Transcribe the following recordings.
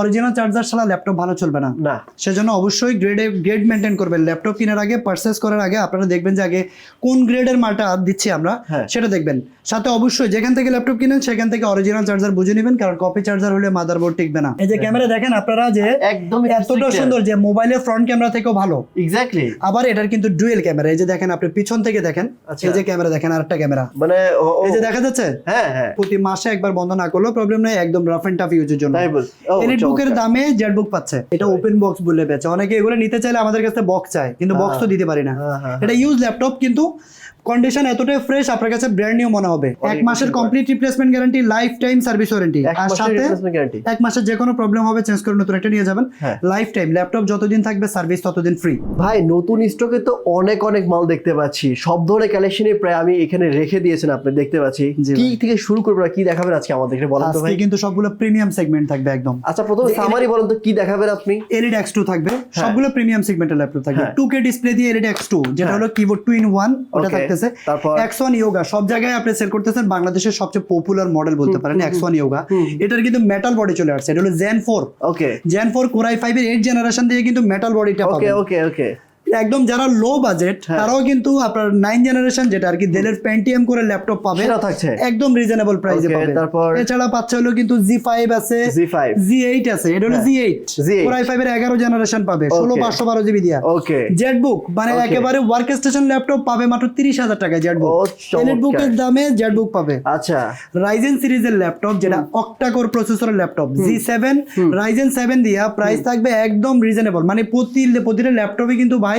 Original charger ছাড়া laptop ভালো চলবে না। না। সেজন্য অবশ্যই গ্রেডে গ্রেড মেনটেন করবেন। ল্যাপটপ কেনার আগে পারচেস করার আগে আপনারা দেখবেন যে আগে কোন গ্রেডের মালটা দিচ্ছি আমরা হ্যাঁ। সেটা দেখবেন। সাথে অবশ্যই যেখান থেকে ল্যাপটপ কিনেন সেখান থেকে অরিজিনাল চার্জার বুঝে নেবেন কারণ কপি চার্জার হলে মাদারবোর্ড টিকবে না। এই যে ক্যামেরা দেখেন আপনারা যে একদম এতটা সুন্দর যে মোবাইলের ফ্রন্ট ক্যামেরা থেকেও ভালো। এক্স্যাক্টলি আবার এটার কিন্তু ডুয়েল ক্যামেরা এই যে দেখেন আপনি পিছন থেকে দেখেন আচ্ছা। এই যে ক্যামেরা দেখেন আরেকটা ক্যামেরা মানে এই যে দেখা যাচ্ছে? হ্যাঁ হ্যাঁ। প্রতি মাসে একবার বন্ধ না করলেও প্রবলেম নেই একদম রাফ এন্ড টাফ ইউজের জন্য। তাই বল বুকের দামে জেড বুক পাচ্ছে। এটা ওপেন বক্স বলে বেচে। অনেকে এগুলো নিতে চাইলে আমাদের কাছে বক্স চায় কিন্তু বক্স তো দিতে পারি না। হ্যাঁ, হ্যাঁ, এটা ইউজ ল্যাপটপ কিন্তু কন্ডিশন এতটাই ফ্রেশ আপনার কাছে ব্র্যান্ড নিউ মনে হবে। এক মাসের complete replacement guarantee lifetime service warranty আর সাথে এক মাসের যে কোনো প্রবলেম হবে চেঞ্জ করে নতুন একটা নিয়ে যাবেন। হ্যাঁ। লাইফ টাইম ল্যাপটপ যতদিন থাকবে সার্ভিস ততদিন ফ্রি ভাই নতুন স্টকে তো অনেক অনেক মাল দেখতে পাচ্ছি। সব ধরনের কালেকশনই প্রায় আমি এখানে রেখে দিয়েছেন আপনি দেখতে পাচ্ছি। কি থেকে শুরু করব কি দেখাবেন আজকে আমাদের বলেন তো আজকে ভাই। কিন্তু সবগুলো প্রিমিয়াম সেগমেন্ট থাকবে একদম। আচ্ছা প্রথমে সামারি বলেন তো কি দেখাবেন আপনি? এলিড এক্স টু থাকবে। সবগুলো প্রিমিয়াম সেগমেন্টের ল্যাপটপ থাকবে। হ্যাঁ। টু কে ডিসপ্লে দিয়ে এলিড এক্স টু যেটা হ্যাঁ। হলো কিবোর্ড টু ইন ওয়ান ওটা Okay, থাকতেছে তারপর? এক্স ইয়োগা সব জায়গায় আপনি সেল করতেছেন বাংলাদেশের সবচেয়ে পপুলার মডেল বলতে পারেন এক্সন ইয়োগা এটার কিন্তু মেটাল বডি চলে আসছে এটা হলো gen four okay gen four core i five এর এইট জেনারেশন দিয়ে কিন্তু মেটাল বডিটা ওকে ওকে ওকে একদম যারা লো বাজেট হ্যাঁ। তারাও কিন্তু আপনার নাইন জেনারেশন যেটা আর কি ডেলের পেন্টিএম করে ল্যাপটপ পাবে। সেটা থাকছে। একদম রিজনেবল প্রাইসে পাবে। তারপর? এছাড়া পাচ্ছে হলো কিন্তু জি ফাইভ আছে Z5 জি এইট আছে এটা হলো G eight Z8 core i five এর এগারো জেনারেশন পাবে ষোলো. পাঁচশো বারো জিবি দিয়া। ওকে জেট বুক মানে একেবারে ওয়ার্ক স্টেশন ল্যাপটপ পাবে মাত্র তিরিশ হাজার টাকায় জেট বুক। এলিট বুকের দামে জেট বুক পাবে। আচ্ছা। রাইজেন সিরিজের ল্যাপটপ যেটা অক্টা কোর প্রসেসরের laptop G seven Ryzen seven দিয়া প্রাইস থাকবে একদম রিজনেবল মানে প্রতি প্রতিটা ল্যাপটপে কিন্তু ভাই.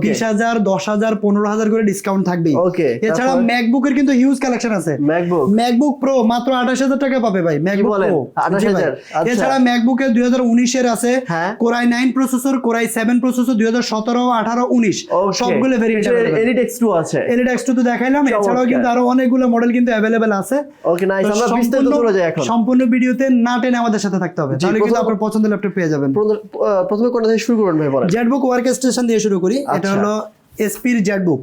বিশ হাজার দশ হাজার পনেরো হাজার করে ডিসকাউন্ট Okay, এছাড়া তারপর? ম্যাকবুকের কিন্তু হিউজ কালেকশন আছে। ম্যাকবুক ম্যাকবুক প্রো মাত্র আঠাশ হাজার টাকা পাবে ভাই। ম্যাকবুক প্রো 28,000 আচ্ছা। এছাড়া ম্যাকবুকের দুই হাজার উনিশের আছে। Core i nine processor core i seven processor দুই হাজার সতেরো আঠারো উনিশ। সবগুলো ভেরিয়েন্ট এলিট এক্স টু আছে। এক্স তো দেখাইলাম। এছাড়াও কিন্তু আরও অনেকগুলো মডেল কিন্তু অ্যাভেলেবেল আছে। ওকে নাইস আমরা বিস্তারিত সম্পূর্ণ- চলে যাই এখন। সম্পূর্ণ ভিডিওতে না টেনে আমাদের সাথে থাকতে হবে। তাহলে কিন্তু আপনার পছন্দের ল্যাপটপ পেয়ে যাবেন। প্রথম- কোনটা থেকে শুরু ভাই বলেন। জেটবুক ওয়ার্ক স্টেশন দিয়ে শুরু করি এটা আচ্ছা। হলো এসপির ZBook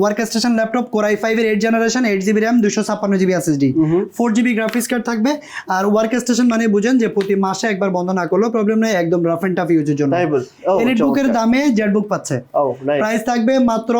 workstation laptop core i five এর eight generation eight GB RAM দুশো ছাপ্পান্ন GB SSD four GB graphics card থাকবে। আর ওয়ার্ক স্টেশন মানে বুঝেন যে প্রতি মাসে একবার বন্ধ না করলেও প্রবলেম নেই একদম রাফ এন্ড টাফ ইউজের জন্য। এলিট বুকের দামে জেটবুক পাচ্ছে। প্রাইস থাকবে মাত্র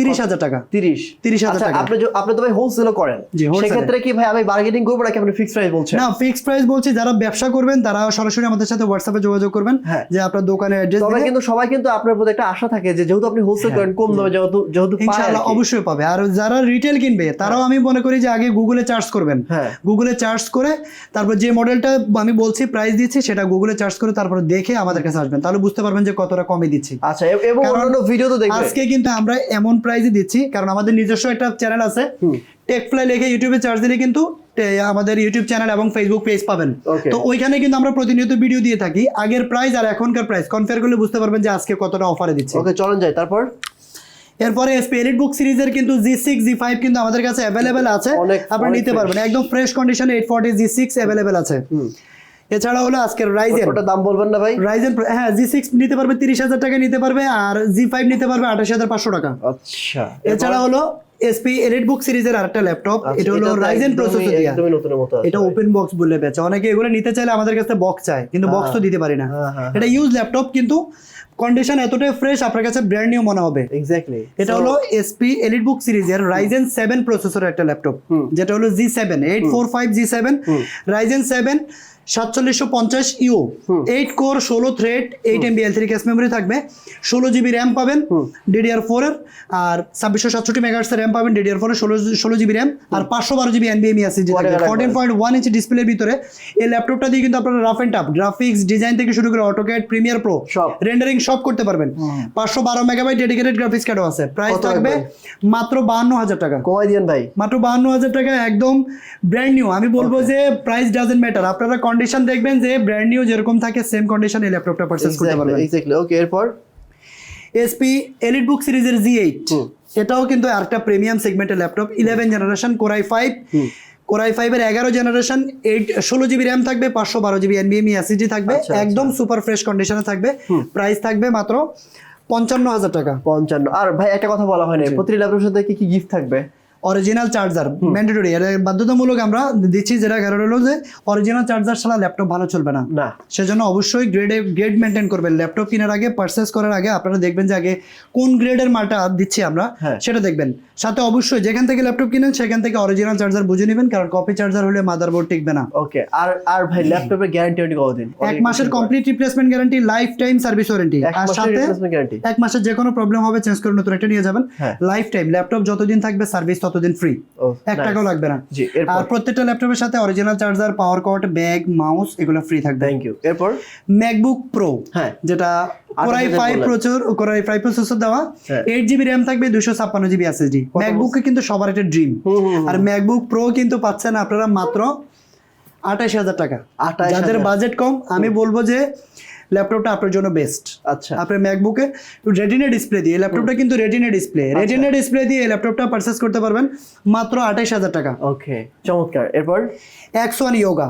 তিরিশ হাজার টাকা। 30 তিরিশ হাজার আচ্ছা টাকা। আপনি আপনি তো ভাই হোলসেলও করেন। সেক্ষেত্রে কি ভাই আমি বার্গেনিং করব নাকি আপনি ফিক্সড প্রাইস বলছেন? না ফিক্সড প্রাইস বলছি যারা ব্যবসা করবেন তারা সরাসরি আমাদের সাথে হোয়াটসঅ্যাপে যোগাযোগ করবেন হ্যাঁ। যে আপনার দোকানের অ্যাড্রেস তবে কিন্তু সবাই কিন্তু আপনার প্রতি একটা আশা থাকে যে যেহেতু আপনি হোলসেল করেন কম দামে যেহেতু যেহেতু ইনশাআল্লাহ অবশ্যই পাবে। আর যারা রিটেল কিনবে তারাও আমি মনে করি যে আগে গুগলে চার্জ করবেন। হ্যাঁ। গুগলে চার্জ করে তারপর যে মডেলটা আমি বলছি প্রাইস দিচ্ছি সেটা গুগলে চার্জ করে তারপর দেখে আমাদের কাছে আসবেন। তাহলে বুঝতে পারবেন যে কতটা কমে দিচ্ছি। আচ্ছা এবং অন্যান্য ভিডিও তো দেখবেন আজকে কিন্তু আমরা এমন প্রাইসে দিচ্ছি কারণ আমাদের নিজস্ব একটা চ্যানেল আছে। টেকফ্লাই লিখে ইউটিউবে চার্জ দিলে কিন্তু আমাদের ইউটিউব চ্যানেল এবং ফেসবুক পেজ পাবেন। তো ওইখানে কিন্তু আমরা প্রতিনিয়ত ভিডিও দিয়ে থাকি। আগের প্রাইস আর এখনকার প্রাইস কনফেয়ার করলে বুঝতে পারবেন যে আজকে কতটা অফারে দিচ্ছি। ওকে চলেন যাই তারপর? এরপরে এসপি এলিট বুক সিরিজের কিন্তু জি সিক্স জি ফাইভ কিন্তু আমাদের কাছে অ্যাভেলেবেল আছে। আপনি নিতে পারবেন। একদম ফ্রেশ কন্ডিশনে eight forty G six available আছে। এছাড়া হলো আজকের রাইজেন ওটা দাম বলবেন না ভাই? রাইজেন হ্যাঁ জি সিক্স নিতে পারবে তিরিশ হাজার টাকা নিতে পারবে আর জি ফাইভ নিতে পারবে আঠাশ হাজার পাঁচশো টাকা। আচ্ছা এছাড়া হলো এসপি এলিট বুক সিরিজের আরেকটা ল্যাপটপ আচ্ছা, এটা হলো রাইজেন প্রসেসর দিয়া। একদমই নতুনের মতো আছে এটা ওপেন বক্স বলে বেচে। অনেকে এগুলো নিতে চাইলে আমাদের কাছে বক্স চায় কিন্তু বক্স তো দিতে পারি না। হ্যাঁ, হ্যাঁ, এটা ইউজ ল্যাপটপ কিন্তু কন্ডিশন এতটাই ফ্রেশ আপনার কাছে ব্র্যান্ড নিউ মনে হবে। এক্স্যাক্টলি এটা হলো এসপি এলিট বুক সিরিজের রাইজেন সেভেন প্রসেসরের একটা ল্যাপটপ যেটা হলো G seven eight four five G seven Ryzen seven সাতচল্লিশশো পঞ্চাশ ইউ এইট কোর ষোলো thread eight MB L three cache memory থাকবে। ষোলো জিবি র্যাম পাবেন ডিডিআর ফোর এর আর ছাব্বিশশো সাতষট্টি মেগাহার্টসের র্যাম পাবেন ডিডিআর ফোর ষোলো ষোলো জিবি র্যাম আর পাঁচশো বারো জিবি এনবিএমই আছে রাখবেন। ফোরটিন পয়েন্ট ওয়ান ইঞ্চি ডিসপ্লের ভিতরে। এই ল্যাপটপটা দিয়ে কিন্তু আপনারা rough and tough graphics design থেকে শুরু করে অটোক্যাড প্রিমিয়ার প্রো রেন্ডারিং সব করতে পারবেন। পাঁচশো বারো মেগাবাইট ডেডিকেটেড গ্রাফিক্স কার্ডও আছে। প্রাইস থাকবে মাত্র বাহান্ন হাজার টাকা। কমাই দিয়েন ভাই। মাত্র বাহান্ন হাজার টাকা একদম ব্র্যান্ড নিউ আমি বলব যে প্রাইস ডাজেন্ট ম্যাটার আপনারা কন্ডিশন দেখবেন যে ব্র্যান্ড নিউ যেরকম থাকে সেম কন্ডিশন এই ল্যাপটপটা পারচেস করতে পারবেন। এক্স্যাক্টলি ওকে এরপর? এসপি এলিট বুক সিরিজের জি এইট এটাও কিন্তু আরেকটা প্রিমিয়াম সেগমেন্টের laptop eleven generation core i five core i ফাইভের এগারো জেনারেশন এইট ষোলো জিবি র্যাম থাকবে পাঁচশো বারো জিবি এনবিএমই এসিডি থাকবে আচ্ছা, একদম সুপার ফ্রেশ কন্ডিশনে থাকবে। প্রাইস থাকবে মাত্র পঞ্চান্ন হাজার টাকা। পঞ্চান্ন। আর ভাই একটা কথা বলা হয়নি প্রতিটি ল্যাপটপের সাথে কি কি গিফট থাকবে? অরিজিনাল চার্জার ম্যান্ডেটরি এটা বাধ্যতামূলক আমরা দিচ্ছি যেটা কারণ হলো যে অরিজিনাল চার্জার ছাড়া ল্যাপটপ ভালো চলবে না। না। সেজন্য অবশ্যই গ্রেডে গ্রেড মেনটেন করবেন। ল্যাপটপ কেনার আগে পারচেস করার আগে আপনারা দেখবেন যে আগে কোন গ্রেডের মালটা দিচ্ছি আমরা হ্যাঁ। সেটা দেখবেন। সাথে অবশ্যই যেখান থেকে ল্যাপটপ কিনেন সেখান থেকে অরিজিনাল চার্জার বুঝে নেবেন কারণ কপি চার্জার হলে মাদারবোর্ড টিকবে না। ওকে আর আর ভাই ল্যাপটপের গ্যারান্টি ওয়ারেন্টি কতদিন? এক মাসের complete replacement guarantee lifetime service warranty আর সাথে এক মাসের যে কোনো প্রবলেম হবে চেঞ্জ করে নতুন একটা নিয়ে যাবেন। লাইফ টাইম ল্যাপটপ যতদিন থাকবে সার্ভিস ততদিন ফ্রি এক টাকাও লাগবে না। জি আর প্রত্যেকটা ল্যাপটপের সাথে original charger power cord bag mouse এগুলো ফ্রি থাকবে। থ্যাংক ইউ এরপর? ম্যাকবুক প্রো হ্যাঁ। যেটা কোরাই ফাইভ প্রচুর কোরাই ফাইভ প্রসেসর দেওয়া। এইট জিবি র্যাম থাকবে দুশো ছাপ্পান্ন জিবি এসএসডি ম্যাকবুকে কিন্তু সবার একটা ড্রিম। আর ম্যাকবুক প্রো কিন্তু পাচ্ছেন আপনারা মাত্র আঠাশ হাজার টাকা। 28,000 যাদের বাজেট কম আমি বলব যে ল্যাপটপটা আপনার জন্য বেস্ট আচ্ছা। আপনার ম্যাকবুকে রেটিনা ডিসপ্লে দিয়ে ল্যাপটপটা কিন্তু রেটিনা ডিসপ্লে আচ্ছা। রেটিনা ডিসপ্লে দিয়ে ল্যাপটপটা পারচেস করতে পারবেন মাত্র আঠাশ হাজার টাকা। ওকে চমৎকার। এরপর? X one Yoga.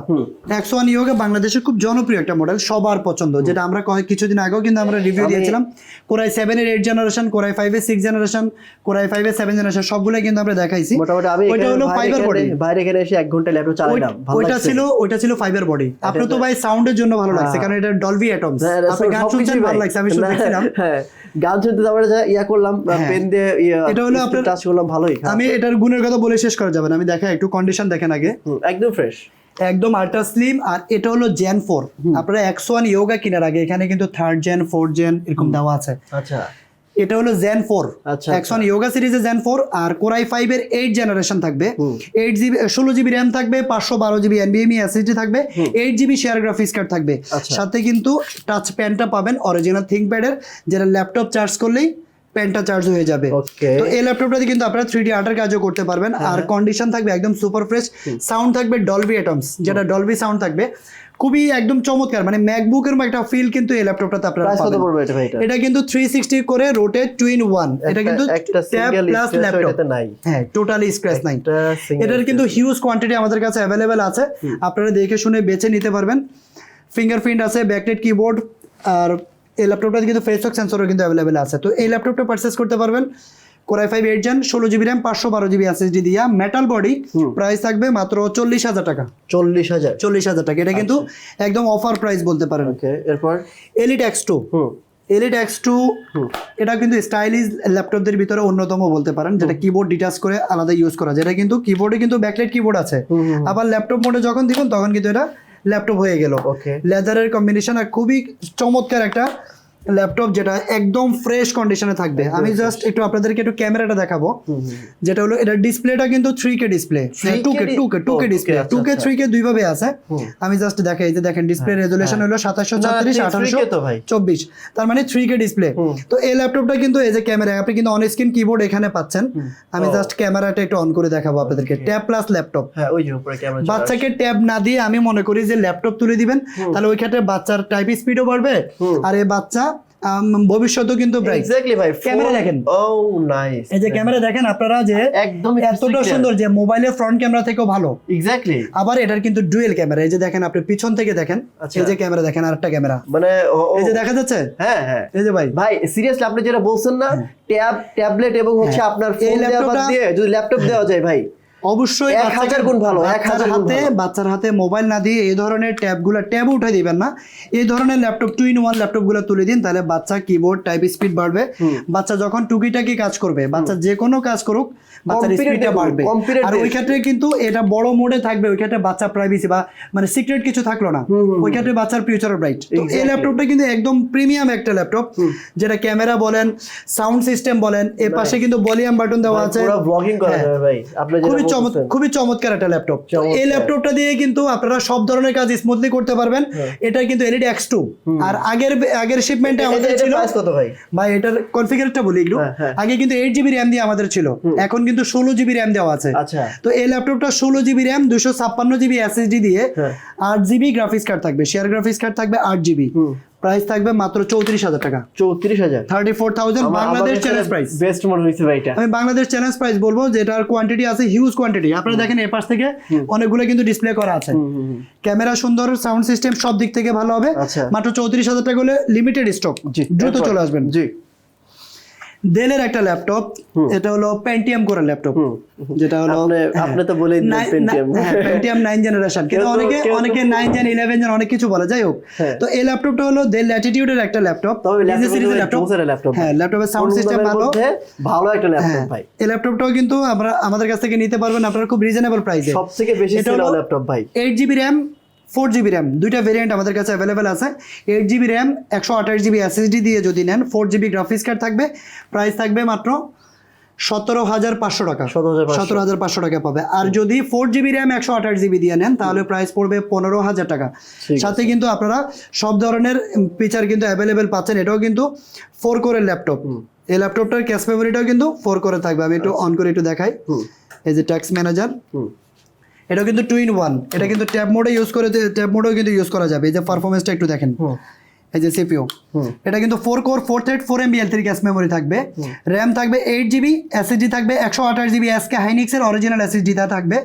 X one Yoga বাংলাদেশের খুব জনপ্রিয় একটা মডেল সবার পছন্দ। যেটা আমরা কয়েক কিছুদিন আগেও কিন্তু আমরা রিভিউ দিয়েছিলাম। কোরাই সেভেন এর এইট জেনারেশন কোরাই ফাইভের সিক্স জেনারেশন কোরাই ফাইভের সেভেন জেনারেশন সবগুলো কিন্তু আমরা দেখাইছি। মোটামুটি আমি ওইটা হলো ফাইবার বডি বাইরে এখানে এসে এক ঘণ্টা ল্যাপটপ চালাইলাম ওইটা ছিল ওইটা ছিল ফাইবার বডি আপনার তো ভাই সাউন্ডের জন্য ভালো লাগছে হ্যাঁ। কারণ এটা ডলবি অ্যাটমস হ্যাঁ, এটা আপনি গান শুনছেন ভালো লাগছে আমি হ্যাঁ গান শুনতে আমরা ইয়া করলাম হ্যাঁ। পেন দিয়ে এটা হলো আপনার- টাচ করলাম ভালোই। আমি এটার গুণের কথা বলে শেষ করা যাবে না। আমি দেখা একটু কন্ডিশন দেখেন আগে। একদম ফ্রেশ একদম আল্ট্রা স্লিম আর এটা হলো জেন ফোর আপনারা একশো ওয়ান ইয়োগা কেনার আগে এখানে কিন্তু থার্ড জেন ফোর্থ জেন এরকম দেওয়া আছে। আচ্ছা। এটা হলো gen four X one Yoga সিরিজে জেন ফোর আর কোরাই ফাইভ এর এইট জেনারেশন থাকবে। এইট জিবি ষোলো জিবি র্যাম থাকবে পাঁচশো বারো জিবি এনবিএমই এসএসডি থাকবে eight GB share graphics card থাকবে। আচ্ছা। সাথে কিন্তু টাচ প্যানটা পাবেন অরিজিনাল থিঙ্ক প্যাডের যেটা ল্যাপটপ চার্জ করলেই প্যানটা চার্জ হয়ে যাবে। তো এই ল্যাপটপটাতে কিন্তু আপনারা থ্রি ডি আর্টের কাজও করতে পারবেন। হ্যাঁ, আর কন্ডিশন থাকবে একদম সুপার ফ্রেশ সাউন্ড থাকবে ডলবি অ্যাটমস যেটা ডলবি সাউন্ড থাকবে। খুবই একদম চমৎকার মানে ম্যাকবুকের একটা ফিল কিন্তু এই ল্যাপটপটাতে আপনারা পাবেন। এটা কিন্তু থ্রি সিক্সটি করে রোটেট টুইন ওয়ান এটা কিন্তু একটা ট্যাব প্লাস ল্যাপটপ নাই। হ্যাঁ টোটালি স্ক্র্যাচ নাই। এটার কিন্তু হিউজ কোয়ান্টিটি আমাদের কাছে অ্যাভেলেবেল আছে। আপনারা দেখে শুনে বেছে নিতে পারবেন। ফিঙ্গারপ্রিন্ট আছে ব্যাকলেট কিবোর্ড আর এই ল্যাপটপটাতে কিন্তু ফেস লক সেন্সরও কিন্তু অ্যাভেলেবেল আছে। তো এই ল্যাপটপটা পারচেস করতে পারবেন। Core i five eight gen ষোলো জিবি র্যাম পাঁচশো বারো জিবি এসএসডি দিয়া মেটাল বডি প্রাইস থাকবে মাত্র চল্লিশ হাজার টাকা। চল্লিশ হাজার। চল্লিশ হাজার টাকা। এটা কিন্তু একদম অফার প্রাইস বলতে পারেন। এরপর? Elite X two Elite X two এটা কিন্তু স্টাইলিশ ল্যাপটপদের ভিতরে অন্যতম বলতে পারেন যেটা কিবোর্ড ডিটাচ করে আলাদা ইউজ করা। যেটা কিন্তু কিবোর্ডে কিন্তু ব্যাকলাইট কিবোর্ড আছে। আবার ল্যাপটপ মোডে যখন দিবেন তখন কিন্তু এটা ল্যাপটপ হয়ে গেল। লেদারের কম্বিনেশন আর খুবই চমৎকার একটা ল্যাপটপ যেটা একদম ফ্রেশ কন্ডিশনে থাকবে। আমি জাস্ট একটু আপনাদেরকে একটু ক্যামেরাটা দেখাবো। যেটা হলো এটা ডিসপ্লেটা কিন্তু three K display 3K two K two K two K display two K. Three K দুই ভাবে আছে। আমি জাস্ট দেখাই এই যে দেখেন ডিসপ্লে রেজুলেশন হলো সাতাশশো ছত্রিশ আঠারোশো তো ভাই। চব্বিশ। তার মানে থ্রি কে ডিসপ্লে তো এই ল্যাপটপটা কিন্তু এই যে ক্যামেরা আপনি কিন্তু অন স্ক্রিন কিবোর্ড এখানে পাচ্ছেন। আমি জাস্ট ক্যামেরাটা একটু অন করে দেখাবো আপনাদেরকে। ট্যাব প্লাস ল্যাপটপ হ্যাঁ ওই যে উপরে ক্যামেরা বাচ্চাকে ট্যাব না দিয়ে আমি মনে করি যে ল্যাপটপ তুলে দিবেন। তাহলে ওই ক্ষেত্রে বাচ্চার টাইপ স্পিডও বাড়বে। আর এই বাচ্চা ভবিষ্যতেও কিন্তু ব্রাইট এক্স্যাক্টলি ভাই ক্যামেরা দেখেন। ও নাইস এই যে ক্যামেরা দেখেন আপনারা যে একদম এতটা সুন্দর যে মোবাইলের ফ্রন্ট ক্যামেরা থেকেও ভালো। এক্স্যাক্টলি আবার এটার কিন্তু ডুয়েল ক্যামেরা এই যে দেখেন আপনি পিছন থেকে দেখেন আচ্ছা। এই যে ক্যামেরা দেখেন আরেকটা ক্যামেরা মানে এই যে দেখা যাচ্ছে? হ্যাঁ হ্যাঁ। এই যে ভাই। ভাই সিরিয়াসলি আপনি যেটা বলছেন না ট্যাব ট্যাবলেট এবং হচ্ছে আপনার হ্যাঁ। এই ফোন দিয়ে যদি ল্যাপটপ দেওয়া যায় ভাই অবশ্যই এক হাজার গুণ ভালো, এক হাজার হাতে বাচ্চার হাতে মোবাইল না দিয়ে এই ধরনের ট্যাবগুলো ট্যাব উঠে দিবেন না। এই ধরনের ল্যাপটপ টু ইন ওয়ান ল্যাপটপগুলো তুলে দিন তাহলে বাচ্চা কিবোর্ড টাইপ স্পিড বাড়বে। বাচ্চা যখন টুকিটাকি কাজ করবে বাচ্চা যে কোনো কাজ করুক বাচ্চার স্পিডটা বাড়বে। আর ওই ক্ষেত্রে কিন্তু এটা বড় মোডে থাকবে ওই ক্ষেত্রে বাচ্চা প্রাইভেসি বা মানে সিক্রেট কিছু থাকল না। ওই ক্ষেত্রে বাচ্চার ফিউচার ব্রাইট তো এই. ল্যাপটপটা কিন্তু একদম প্রিমিয়াম একটা ল্যাপটপ যেটা ক্যামেরা বলেন সাউন্ড সিস্টেম বলেন এর পাশে কিন্তু ভলিউম বাটন দেওয়া আছে। পুরো ব্লগিং করা হ্যাঁ। যাবে ভাই। আপনি চমৎকার খুবই চমৎকার একটা ল্যাপটপ এই ল্যাপটপটা দিয়ে কিন্তু আপনারা সব ধরনের কাজ স্মুথলি করতে পারবেন। হ্যাঁ। এটা কিন্তু এলইডি এক্স টু আর আগের আগের শিপমেন্টে আমাদের ছিল কত ভাই? ভাই এটার কনফিগারটা বলি একটু। হ্যাঁ, হ্যাঁ। আগে কিন্তু এইট জিবি র্যাম দিয়ে আমাদের ছিল। এখন কিন্তু ষোলো জিবি র্যাম দেওয়া আছে। আচ্ছা। তো এই ল্যাপটপটা ষোলো জিবি র্যাম দুশো ছাপ্পান্ন জিবি এসএসডি দিয়ে। আট জিবি গ্রাফিক্স কার্ড থাকবে। শেয়ার গ্রাফিক্স কার্ড থাকবে আট জিবি। প্রাইস থাকবে মাত্র চৌত্রিশ হাজার টাকা। চৌত্রিশ হাজার? Thirty four thousand Bangladesh challenge price best মনে হয়েছে ভাই এটা। আমি বাংলাদেশ চ্যালেঞ্জ প্রাইস বলব যেটার কোয়ান্টিটি আছে হিউজ কোয়ান্টিটি আপনারা দেখেন এপাশ পাশ থেকে অনেকগুলো কিন্তু ডিসপ্লে করা আছে। ক্যামেরা সুন্দর সাউন্ড সিস্টেম সব দিক থেকে ভালো হবে। আচ্ছা। মাত্র চৌত্রিশ হাজার টাকা হলে লিমিটেড স্টক দ্রুত চলে আসবেন। জি। ডেলের একটা ল্যাপটপ এটা হলো পেন্টিএম করে ল্যাপটপ যেটা হলো আপনি আপনি তো বলেই দিলেন Pentium পেন্টিএম নাইন জেনারেশন কিন্তু অনেকে অনেকে নাইন জেন ইলেভেন জেন অনেক কিছু বলে। যাই হোক হ্যাঁ। তো এই ল্যাপটপটা হলো ডেল ল্যাটিটিউডের একটা ল্যাপটপ তবে সিরিজের ল্যাপটপ ল্যাপটপ হ্যাঁ ল্যাপটপের সাউন্ড সিস্টেম ভালো। ভালো একটা ল্যাপটপ হ্যাঁ ভাই? এই ল্যাপটপটাও কিন্তু আমরা আমাদের কাছ থেকে নিতে পারবেন। আপনারা খুব রিজনেবল প্রাইসে সব থেকে বেশি সেল ল্যাপটপ ভাই। Eight GB RAM four GB RAM দুইটা ভেরিয়েন্ট আমাদের কাছে অ্যাভেলেবেল আছে। এইট জিবি র্যাম একশো আঠাশ জিবি এসএসডি দিয়ে যদি নেন ফোর জিবি গ্রাফিক্স কার্ড থাকবে প্রাইস থাকবে মাত্র সতেরো হাজার পাঁচশো টাকা। সতেরো হাজার পাঁচশো। টাকা পাবে। আর যদি ফোর জিবি র্যাম একশো আঠাশ জিবি দিয়ে নেন তাহলে প্রাইস পড়বে পনেরো হাজার টাকা। সাথে কিন্তু আপনারা সব ধরনের ফিচার কিন্তু অ্যাভেলেবেল পাচ্ছেন। এটাও কিন্তু ফোর কোরের ল্যাপটপ এই ল্যাপটপটার ক্যাশ মেমোরিটাও কিন্তু ফোর করে থাকবে। আমি একটু অন করে একটু দেখাই। এই যে ট্যাক্স ম্যানেজার হুম। এটা কিন্তু টু ইন ওয়ান এটা কিন্তু ট্যাব মোডে ইউজ করে ট্যাব মোডেও কিন্তু ইউজ করা যাবে। এই যে পারফরমেন্সটা একটু দেখেন। এই যে সিপিও এটা কিন্তু four core four thread four MB L three cache memory থাকবে। র্যাম থাকবে এইট জিবি এসএসডি থাকবে একশো আঠাশ জিবি এসকে হাইনিক্সের অরিজিনাল এসএসডি তা থাকবে।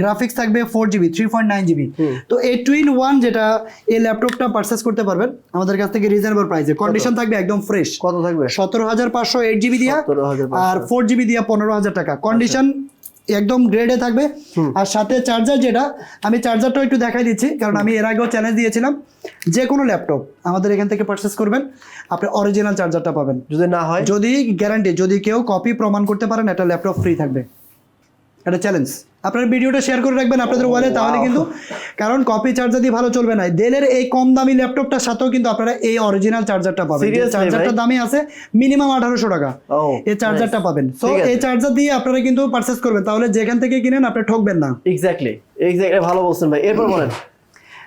গ্রাফিক্স থাকবে four GB three point nine GB তো এই টু ইন ওয়ান যেটা এই ল্যাপটপটা পারচেস করতে পারবেন আমাদের কাছ থেকে রিজনেবল প্রাইসে কন্ডিশন থাকবে একদম ফ্রেশ কত থাকবে? সতেরো হাজার পাঁচশো এইট জিবি দিয়া আর ফোর জিবি দিয়া পনেরো হাজার টাকা। কন্ডিশন একদম গ্রেডে থাকবে। আর সাথে চার্জার যেটা আমি চার্জারটাও একটু দেখাই দিচ্ছি কারণ আমি এর আগেও চ্যালেঞ্জ দিয়েছিলাম। যে কোনো ল্যাপটপ আমাদের এখান থেকে পারচেস করবেন আপনি অরিজিনাল চার্জারটা পাবেন। যদি না হয়? যদি গ্যারান্টি যদি কেউ কপি প্রমাণ করতে পারেন একটা ল্যাপটপ ফ্রি থাকবে। এটা চ্যালেঞ্জ আপনার ভিডিওটা শেয়ার করে রাখবেন আপনাদের ওয়ালে তাহলে কিন্তু কারণ কপি চার্জার দিয়ে ভালো চলবে না ডেলের এই কম দামি ল্যাপটপটার সাথেও কিন্তু আপনারা এই অরিজিনাল চার্জারটা পাবেন। চার্জারটার ভাই? দামে আছে মিনিমাম আঠারোশো টাকা। ও এই চার্জারটা পাবেন। সো এই চার্জার দিয়ে আপনারা কিন্তু পারচেস করবেন। তাহলে যেখান থেকে কিনেন আপনি ঠকবেন না। এক্স্যাক্টলি এক্স্যাক্টলি ভালো বলছেন ভাই। এরপর বলেন।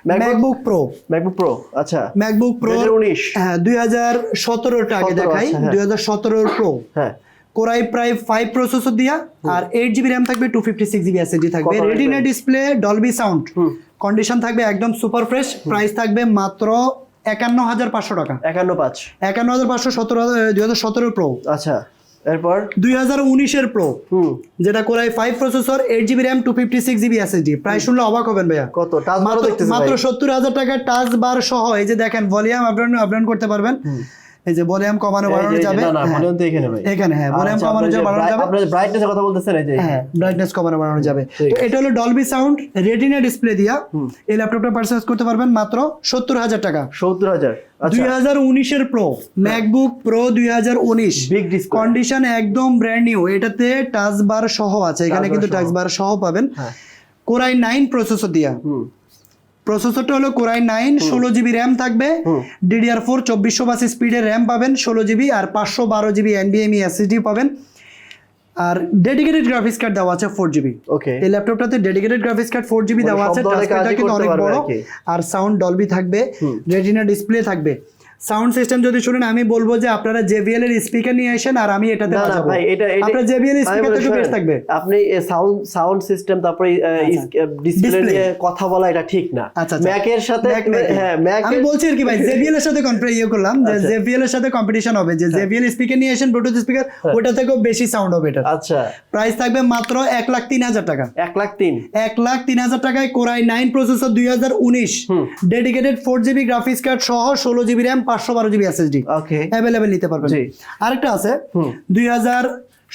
ম্যাকবুক প্রো ম্যাকবুক প্রো আচ্ছা। ম্যাকবুক প্রো 2019 হ্যাঁ দুই হাজার সতেরোটা আগে দেখাই। আচ্ছা, হ্যাঁ। দুই হাজার সতেরোর প্রো হ্যাঁ। কোরাই প্রায় ফাইভ প্রসেসর দিয়া আর এইট জিবি র্যাম থাকবে two fifty six GB SSD থাকবে। Retina display Dolby sound condition থাকবে একদম সুপার ফ্রেশ প্রাইস থাকবে মাত্র একান্ন হাজার পাঁচশো টাকা। একান্ন পাঁচ। একান্ন হাজার পাঁচশো সতেরো দুই হাজার সতেরো প্রো আচ্ছা এরপর? দুই হাজার উনিশের প্রো যেটা core i five processor eight GB RAM two fifty six GB SSD price শুনলে অবাক হবেন ভাইয়া। কত? মাত্র সত্তর হাজার টাকার টাচ বার সহ এই যে দেখেন ভলিউম আপডাউন আপডাউন করতে পারবেন। এই যে ভলিউম কমানো বাড়ানো যাবে। না হ্যাঁ। ভলিউম তো এখানে ভাই এখানে হ্যাঁ ভলিউম আচ্ছা, কমানো যাবে বাড়ানো যাবে। আপনি ব্রাইটনেসের কথা বলতেছেন এই যে হ্যাঁ ব্রাইটনেস কমানো বাড়ানো যাবে। তো এটা হলো ডলবি সাউন্ড রেটিনা ডিসপ্লে দিয়া। এই ল্যাপটপটা পারচেস করতে পারবেন মাত্র সত্তর হাজার টাকা। সত্তর হাজার দুই আচ্ছা হাজার উনিশের প্রো ম্যাকবুক প্রো দুই হাজার উনিশ। কন্ডিশন একদম ব্র্যান্ড নিউ এটাতে টাচ বার সহ আছে। এখানে কিন্তু। টাচ বার সহ। পাবেন। কোরাই নাইন প্রসেসর দিয়া। হুম। প্রসেসরটা হলো কোরাই নাইন ষোলো জিবি র্যাম থাকবে। ডিডি ডিডিআর ফোর চব্বিশশো বাসি স্পিডে র্যাম পাবেন ষোলো জিবি আর পাঁচশো বারো জিবি এনবিএমই এসএসডি পাবেন। আর ডেডিকেটেড গ্রাফিক্স কার্ড দেওয়া আছে ফোর জিবি। ওকে এই ল্যাপটপটাতে dedicated graphics card four GB মানে দেওয়া আছে কিন্তু অনেক বড়। আর সাউন্ড ডলবি থাকবে রেটিনা ডিসপ্লে থাকবে। সাউন্ড সিস্টেম যদি শুনেন আমি বলব যে আপনারা জেবিএল এর স্পিকার নিয়ে আসেন আর আমি এটাতে না না বাজাবো ভাই এটা আপনার জেবিএল স্পিকার একটু বেশ থাকবে। আপনি সাউন্ড সাউন্ড সিস্টেম তারপরে ডিসপ্লে নিয়ে কথা বলা এটা ঠিক না। আচ্ছা, আচ্ছা। ম্যাকের সাথে। হ্যাঁ ম্যাক আমি বলছি আর কি ভাই জেবিএল এর সাথে কম্পেয়ার ইয়ে করলাম যে আচ্ছা। জেবিএল এর সাথে কম্পিটিশন হবে। যে জেবিএল স্পিকার নিয়ে আসেন ব্লুটুথ স্পিকার ওটা থেকেও বেশি সাউন্ড হবে এটা। আচ্ছা। প্রাইস থাকবে মাত্র এক লাখ তিন হাজার টাকা। এক লাখ তিন। এক লাখ তিন হাজার টাকায় কোরাই নাইন প্রসেসর দুই হাজার উনিশ। Dedicated four GB graphics card সহ ষোলো জিবি র্যাম পাঁচশো বারো জিবি এসএসডি ওকে অ্যাভেলেবেল নিতে পারবেন। আরেকটা আছে দুই হাজার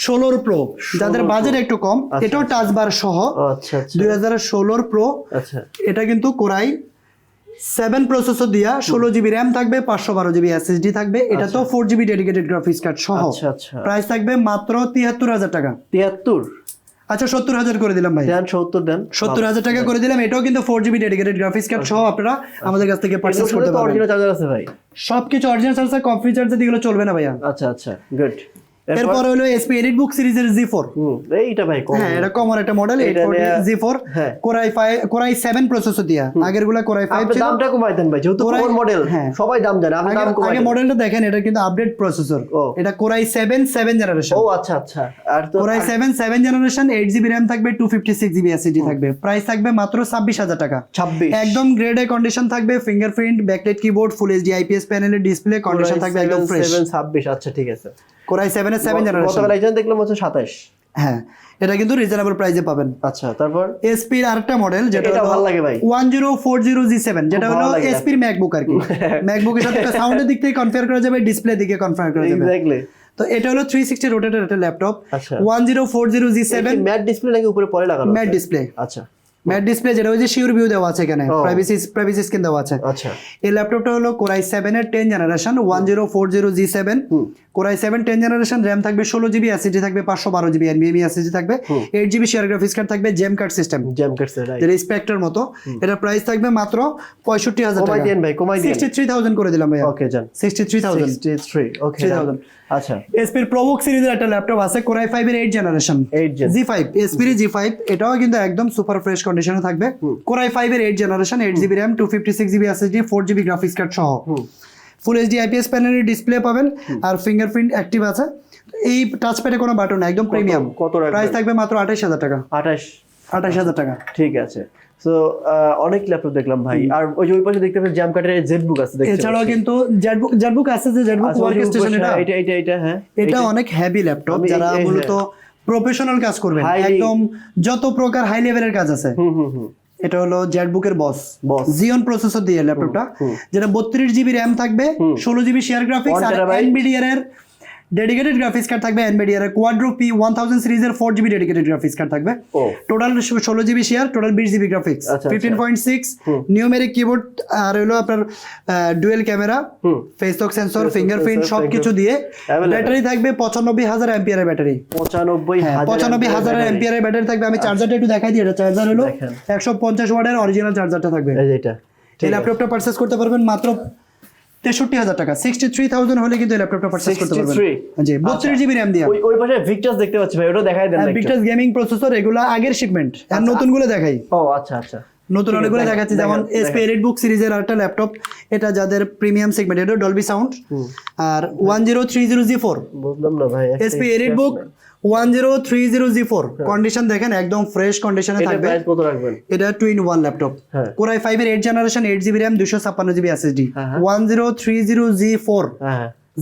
ষোলোর প্রো যাদের বাজেট একটু কম এটাও টাচ বার সহ। আচ্ছা আচ্ছা। দুই হাজার ষোলোর প্রো আচ্ছা। এটা কিন্তু কোরাই সেভেন প্রসেসর দিয়া ষোলো জিবি র্যাম থাকবে পাঁচশো বারো জিবি এসএসডি থাকবে। এটা তো four GB dedicated graphics card সহ। আচ্ছা আচ্ছা। প্রাইস থাকবে মাত্র তিয়াত্তর হাজার টাকা। তিয়াত্তর? আচ্ছা সত্তর হাজার করে দিলাম ভাই। দেন সত্তর দেন। সত্তর হাজার টাকা করে দিলাম। এটাও কিন্তু four GB dedicated graphics card সহ আপনারা আমাদের কাছ থেকে পারচেস করতে পারবেন। অরিজিনাল চার্জার আছে ভাই। সবকিছু অরিজিনাল চার্জার কপি চার্জার এগুলো চলবে না ভাইয়া। আচ্ছা আচ্ছা গুড এরপর হলো এসপি এডিট বুক সিরিজের জি ফোর হুম এইটা ভাই কম হ্যাঁ এটা কমন একটা model G four. Core i five Core i seven processor দিয়া। আগেরগুলা কোরাই ফাইভ ছিল। দামটা কমাই দেন ভাই যেহেতু কোরাই- কোর মডেল হ্যাঁ। সবাই দাম জানে আপনি দাম কমাই আগে মডেলটা দেখেন এটা কিন্তু আপডেট প্রসেসর ও। এটা Core i seven seven generation ও আচ্ছা আচ্ছা। আর তো Core i seven seven generation eight GB RAM থাকবে two fifty six GB SSD থাকবে। প্রাইস থাকবে মাত্র ছাব্বিশ হাজার টাকা। ছাব্বিশ। একদম গ্রেড এ কন্ডিশন থাকবে fingerprint backlight keyboard full HD IPS প্যানেলের ডিসপ্লে কন্ডিশন থাকবে একদম ফ্রেশ ছাব্বিশ আচ্ছা ঠিক আছে। কোরাই সেভেন এর সেভেন জেনারেশন গতকাল একজন দেখলাম হচ্ছে সাতাশ। হ্যাঁ এটা কিন্তু রিজনেবল প্রাইসে পাবেন। আচ্ছা তারপর? এসপির আরেকটা মডেল যেটা এটা ভালো লাগে ভাই। One zero four zero G seven যেটা হলো এসপির ম্যাকবুক আর কি। ম্যাকবুকের সাথে সাউন্ডের দিক থেকে কনফিগার করা যাবে ডিসপ্লে দিকে কনফিগার করা যাবে। এক্স্যাক্টলি তো এটা হলো থ্রি সিক্সটি রোটেটের একটা ল্যাপটপ আচ্ছা। One zero four zero G seven matte display নাকি উপরে পরে লাগানো ম্যাট ডিসপ্লে আচ্ছা। ম্যাট ডিসপ্লে যেটা ওই যে শিওর ভিউ দেওয়া আছে এখানে প্রাইভেসি প্রাইভেসি স্ক্রিন দেওয়া আছে। আচ্ছা। এই ল্যাপটপটা হলো কোরাই সেভেন এর ten generation one zero four zero G seven Core i seven ten generation RAM থাকবে ষোলো জিবি এসিডি থাকবে পাঁচশো বারো জিবি এনবিএমই এসিডি থাকবে। Eight GB share graphics card থাকবে জেম কার্ড সিস্টেম কাটছে রাইট যেটা স্পেক্টার মতো। এটা প্রাইস থাকবে মাত্র পঁয়ষট্টি হাজার টাকা। ভাই কমাই দেন সিক্সটি থ্রি থাউজেন্ড করে দিলাম ভাইয়া। ওকে জান সিক্সটি থ্রি থাউজেন্ড 63 ওকে 3000 আচ্ছা। এসপির প্রবুক সিরিজের একটা ল্যাপটপ আছে কোরাই ফাইভ এর eight generation 8 gen G five এসপির জি ফাইভ এটাও কিন্তু একদম সুপার ফ্রেশ কন্ডিশনে থাকবে। কোরাই ফাইভ এর eight generation eight GB RAM two fifty six GB SSD four GB graphics card সহ। ফুল এইচডি আইপিএস প্যানেলের ডিসপ্লে পাবেন আর ফিঙ্গারপ্রিন্ট অ্যাক্টিভ আছে। এই টাচপ্যাডে কোনো বাটন একদম প্রিমিয়াম কত প্রাইস থাকবে মাত্র আঠাশ হাজার টাকা। 28 আঠাশ হাজার টাকা। ঠিক আছে। সো অনেক ল্যাপটপ দেখলাম ভাই। আর ওই যে ওই পাশে দেখতে পাচ্ছেন জ্যাম জেড আছে দেখতে এছাড়াও পাচ্ছি। কিন্তু জেটবুক জেটবুক আছে যে জেটবুক আচ্ছা, ওয়ার্ক স্টেশন এটা? এটা এটা এটা হ্যাঁ। এটা অনেক হেভি ল্যাপটপ যারা মূলত প্রফেশনাল কাজ করবেন। একদম যত প্রকার হাই লেভেলের কাজ আছে। এটা হলো জেটবুকের বস। জিওন প্রসেসর দিয়ে ল্যাপটপটা যেটা বত্রিশ জিবি র্যাম থাকবে ষোলো জিবি শেয়ার গ্রাফিক্স আর। এনবিডিআর এর ডেডিকেটেড গ্রাফিক্স কার্ড থাকবে NVIDIA Quadro P one thousand সিরিজের four GB dedicated graphics card থাকবে। টোটাল ষোলো জিবি শেয়ার টোটাল বিশ GB graphics fifteen point six numeric keyboard আর হলো আপনার ডুয়েল ক্যামেরা হুম। ফেসলক সেন্সর ফিঙ্গারপ্রিন্ট সব কিছু দিয়ে ব্যাটারি থাকবে পঁচানব্বই হাজার অ্যাম্পিয়ারের ব্যাটারি পঁচানব্বই হ্যাঁ, হাজার পঁচানব্বই ব্যাটারি থাকবে। আমি চার্জারটা একটু দেখাই দিই এটা চার্জার হলো। একশো পঞ্চাশ ওয়াটের অরিজিনাল চার্জারটা থাকবে। এই যে এটা। এই ল্যাপটপটা পারচেস করতে পারবেন মাত্র তেষট্টি হাজার টাকা। সিক্সটি থ্রি থাউজেন্ড হলে কিন্তু ল্যাপটপটা পারচেস করতে পারবেন। জি বত্রিশ জিবি র্যাম দিয়ে। ওই পাশে ভিক্টাস দেখতে পাচ্ছি ভাই ওটা দেখাই দেন ভিক্টাস গেমিং প্রসেসর এগুলো আগের শিপমেন্ট আর নতুন নতুনগুলো দেখাই। ও আচ্ছা আচ্ছা। নতুন অনেকগুলো দেখাচ্ছি যেমন এসপি এলিট বুক সিরিজের একটা ল্যাপটপ এটা যাদের প্রিমিয়াম সেগমেন্ট এটা ডলবি সাউন্ড আর one zero three zero G four বুঝলাম না ভাই HP EliteBook one zero three zero G four condition দেখেন একদম ফ্রেশ কন্ডিশনে থাকবে। এটা two in one laptop. Core i five এর eight generation eight GB RAM দুশো ছাপ্পান্ন জিবি এসএসডি হ্যাঁ, হ্যাঁ। One zero three zero G four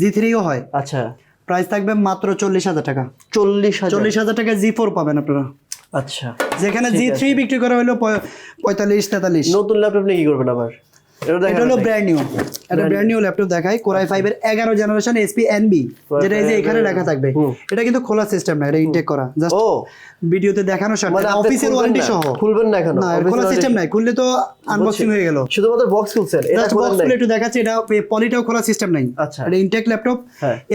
G থ্রিও হয়। আচ্ছা। প্রাইস থাকবে মাত্র চল্লিশ হাজার টাকা। চল্লিশ চল্লিশ হাজার টাকা জি ফোর পাবেন আপনারা। আচ্ছা। যেখানে জি থ্রি বিক্রি করা হলো পঁয়- পঁয়তাল্লিশ তেতাল্লিশ। নতুন ল্যাপটপ নিয়ে কি করবেন আবার? এটা এটা হলো ব্র্যান্ড নিউ এটা ব্র্যান্ড নিউ ল্যাপটপ দেখাই। কোরাই ফাইভ এর এগারো জেনারেশন এসপি এনবি যেটা এই যে এখানে লেখা থাকবে। এটা কিন্তু খোলা সিস্টেম না এটা ইনটেক করা। জাস্ট ও। ভিডিওতে দেখানো শর্ট মানে অফিসের ওয়ারেন্টি সহ। খুলবেন না এখনও? না খোলা সিস্টেম নাই। খুললে তো আনবক্সিং হয়ে গেল। শুধুমাত্র বক্স খুলছেন? এটা বক্স খুলে একটু দেখাচ্ছি এটা পলিটাও খোলা সিস্টেম নাই। আচ্ছা। এটা intact laptop.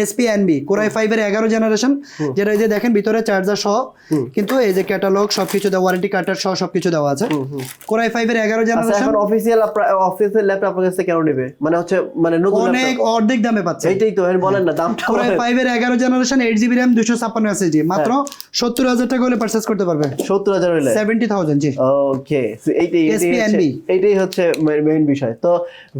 HP NB Core i five এর এগারো জেনারেশন যেটা এই যে দেখেন ভিতরে চার্জার সহ। কিন্তু এই যে ক্যাটালগ সবকিছু দেওয়া ওয়ারেন্টি কার্ডটার সহ সবকিছু দেওয়া আছে। কোরাই ফাইভ এর এগারো আচ্ছা জেনারেশন এখন অফিসিয়াল অফিসিয়াল ল্যাপটপ আপনার কাছে কেন নেবে? মানে হচ্ছে মানে নতুন অনেক অর্ধেক দামে পাচ্ছে। এইটাই তো এর বলেন না দামটা কোরাই বলেন ফাইভ এর এগারো জেনারেশন এইট জিবি র্যাম দুশো ছাপ্পান্ন এসএসডি মাত্র হ্যাঁ। সত্তর হাজার টাকা হলে পারচেস করতে পারবে। সত্তর হাজার হইলে সেভেন্টি থাউজেন্ড জি। ওকে এইটাই এইটাই হচ্ছে মেইন বিষয়। তো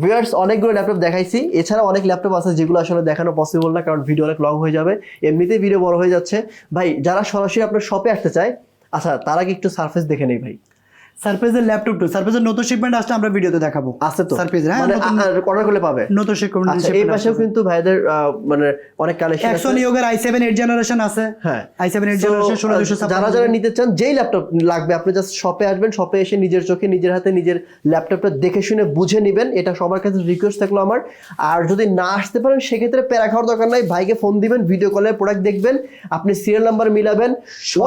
ভিউয়ার্স অনেকগুলো ল্যাপটপ দেখাইছি। এছাড়া অনেক ল্যাপটপ আছে যেগুলো আসলে দেখানো পসিবল না কারণ ভিডিও অনেক লং হয়ে যাবে। এমনিতেই ভিডিও বড় হয়ে যাচ্ছে। ভাই যারা সরাসরি আপনার শপে আসতে চায় আচ্ছা তার আগে একটু সারফেস দেখে নেই ভাই। সারপ্রাইজের ল্যাপটপ টু নতুন শিপমেন্ট আসলে আমরা ভিডিওতে দেখাবো। আছে তো। হ্যাঁ? মানে অর্ডার করলে পাবে। নতুন শিপমেন্ট আচ্ছা এই পাশেও কিন্তু ভাইদের মানে অনেক কালেকশন সেভেন এইট জেনারেশন আছে। হ্যাঁ। I seven eight So, generation যারা যারা নিতে চান যেই ল্যাপটপ লাগবে আপনি জাস্ট শপে আসবেন শপে এসে নিজের চোখে নিজের হাতে নিজের ল্যাপটপটা দেখে শুনে বুঝে নেবেন। এটা সবার কাছে রিকোয়েস্ট থাকল আমার। আর যদি না আসতে পারেন সেক্ষেত্রে প্যারা খাওয়ার দরকার নাই। ভাইকে ফোন দিবেন ভিডিও কলে প্রোডাক্ট দেখবেন আপনি সিরিয়াল নাম্বার মিলাবেন।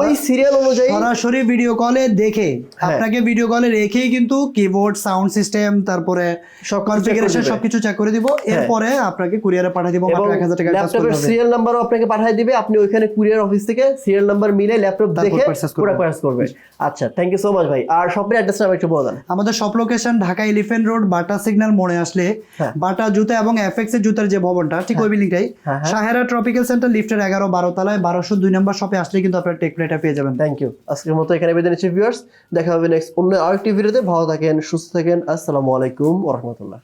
ওই সিরিয়াল অনুযায়ী সরাসরি ভিডিও কলে দেখে হ্যাঁ। আপনাকে ভিডিও কলে রেখেই কিন্তু কিবোর্ড সাউন্ড সিস্টেম তারপরে সব কনফিগারেশন সবকিছু চেক করে দিব। এরপরে আপনাকে কুরিয়ারে পাঠিয়ে দিব মাত্র এক হাজার টাকা advance ল্যাপটপের। সিরিয়াল নাম্বারও আপনাকে পাঠিয়ে দিবে। আপনি ওইখানে কুরিয়ার অফিস থেকে সিরিয়াল নাম্বার মিলে ল্যাপটপ দেখে পুরো পারচেজ করবে আচ্ছা থ্যাংক ইউ সো মাচ ভাই। আর শপের অ্যাড্রেসটা আমি একটু বলে দেন। আমাদের সব location Dhaka Elephant Road Bata signal মোড়ে আসলে হ্যাঁ। বাটা জুতা এবং এফএক্স এর জুতার যে ভবনটা ঠিক ওই বিল্ডিংটাই হ্যাঁ, হ্যাঁ। সাহেরা ট্রপিক্যাল সেন্টার লিফটের এগারো বারো তলায় বারোশো দুই নম্বর শপে আসলে কিন্তু আপনার টেক প্লেটা পেয়ে যাবেন। থ্যাংক ইউ আজকের মতো এখানে বেঁধে নিচ্ছি ভিউয়ার্স দেখা হবে নেক্সট অন্য আরেকটি ভিডিওতে ভালো থাকেন সুস্থ থাকেন। আসসালামু আলাইকুম ওরহমতুল্লাহ